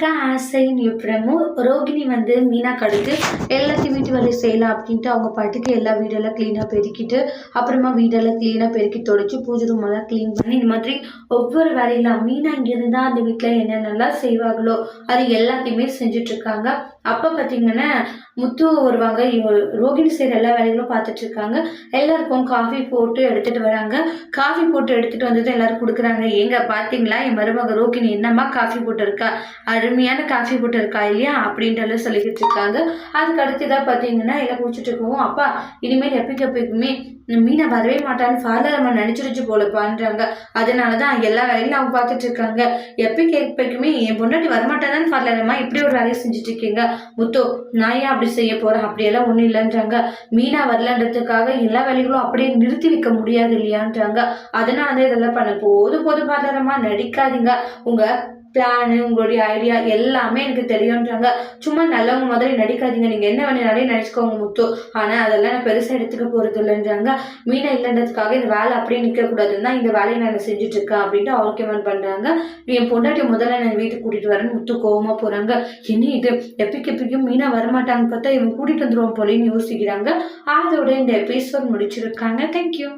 இருக்க ஆசைன்னு எப்படமும் ரோகிணி வந்து மீனா கடுத்து எல்லாத்தையும் வீட்டு வேலையை செய்யலாம் அப்படின்ட்டு அவங்க பாட்டுக்கு எல்லா வீடெல்லாம் க்ளீனாக பெருக்கிட்டு அப்புறமா வீடெல்லாம் க்ளீனாக பெருக்கி தொடச்சி பூஜை ரூம் எல்லாம் க்ளீன் பண்ணி இந்த மாதிரி ஒவ்வொரு வேலையெல்லாம் மீனா இங்கே இருந்தால் அந்த வீட்டில் என்னென்னலாம் செய்வாங்களோ அது எல்லாத்தையுமே செஞ்சுட்டு இருக்காங்க அப்போ பார்த்தீங்கன்னா முத்து வருவாங்க இவங்க ரோகிணி செய்கிற எல்லா வேலைகளும் பார்த்துட்டு இருக்காங்க எல்லாருக்கும் காஃபி போட்டு எடுத்துகிட்டு வராங்க. காஃபி போட்டு எடுத்துகிட்டு வந்துட்டு எல்லாரும் கொடுக்குறாங்க. ஏங்க பார்த்தீங்களா என் மருமக ரோகிணி என்னம்மா காஃபி போட்டு இருக்கா அருமையான காஃபி போட்டு இருக்கா இல்லையா அப்படின்ட்டு சொல்லிக்கிட்டு இருக்காங்க அதுக்கு அடுத்ததாக பார்த்தீங்கன்னா எல்லாம் குடிச்சிட்டு இருக்கோம் அப்பா இனிமேல் எப்பக்கு எப்பயுமே மீனை வரவே மாட்டான்னு ஃபாதர் அம்மா நினச்சிருச்சு போலப்பான்றாங்க அதனால தான் எல்லா வேலையும் அவங்க பார்த்துட்டு இருக்காங்க. எப்பக்கு எப்பயுமே என் பொண்டாட்டி வரமாட்டானு ஃபாதர் அம்மா இப்படி ஒரு வேலையை செஞ்சுட்டு இருக்கீங்க. முத்து நான் ஏன் அப்படி செய்ய போகிறேன் அப்படியெல்லாம் ஒன்றும் இல்லைன்றாங்க. மீனா வரலன்றதுக்காக எல்லா வேலைகளும் அப்படியே நிறுத்தி வைக்க முடியாது இல்லையான்றாங்க. அதனால தான் இதெல்லாம் பண்ண போது போது பாதாரமா நடிக்காதீங்க. உங்கள் பிளானு உங்களுடைய ஐடியா எல்லாமே எனக்கு தெரியும்ன்றாங்க. சும்மா நல்லவங்க மாதிரி நடிக்காதீங்க. நீங்கள் என்ன வேணுனாலே நினச்சிக்கோங்க முத்து. ஆனால் அதெல்லாம் நான் பெருசாக எடுத்துக்க போகிறது இல்லைன்றாங்க மீனா இல்லைன்றதுக்காக இந்த வேலை அப்படியே நிற்கக்கூடாதுன்னு தான் இந்த வேலையை நான் செஞ்சுட்டு இருக்கேன் அப்படின்ட்டு ஆர்கியூமெண்ட் பண்ணுறாங்க என் பொண்டாட்டி முதல்ல நான் வீட்டுக்கு கூட்டிகிட்டு வரேன்னு முத்து கோவமாக போகிறாங்க என்ன இது? எப்பிக்கு எப்பிக்கும் மீனா வரமாட்டாங்க பார்த்தா இவன் கூட்டிகிட்டு வந்துருவோம் போலேன்னு யோசிக்கிறாங்க. அதோட இந்த எபிசோட் முடிச்சிருக்காங்க. தேங்க்யூ